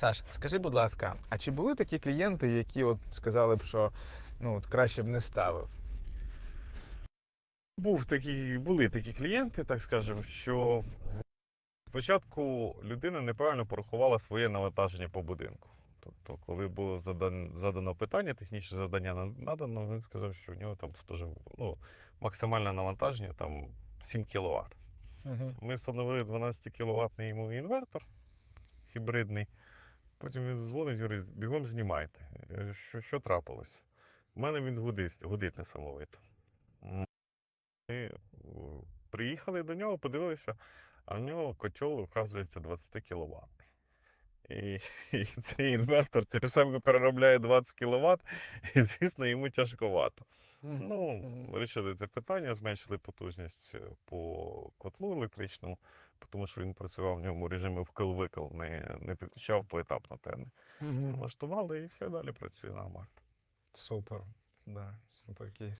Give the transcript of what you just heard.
Саш, скажи, будь ласка, а чи були такі клієнти, які от сказали б, що ну от краще б не ставив? Був такі, були такі клієнти, так скажемо, що спочатку людина неправильно порахувала своє навантаження по будинку. Тобто, коли було задан, задано питання, технічне завдання надано, він сказав, що в нього там спожив, ну, максимальне навантаження там 7 кВт. Угу. Ми встановили 12 кВт йому інвертор гібридний. Потім він дзвонить, говорить, бігом знімайте. Що, що трапилось? У мене він гудить, гудить несамовито. Ми приїхали до нього, подивилися, а в нього котел, оказується, 20 кВт. І, і цей інвертор через себе переробляє 20 кВт, і, звісно, йому тяжковато. Ну, вирішили це питання, зменшили потужність е, по котлу електричному, тому що він працював в ньому режимі вкл-викл, не, не підключав поетапно тени. Влаштували і все далі працює нормально. Супер. Да, супер кейс.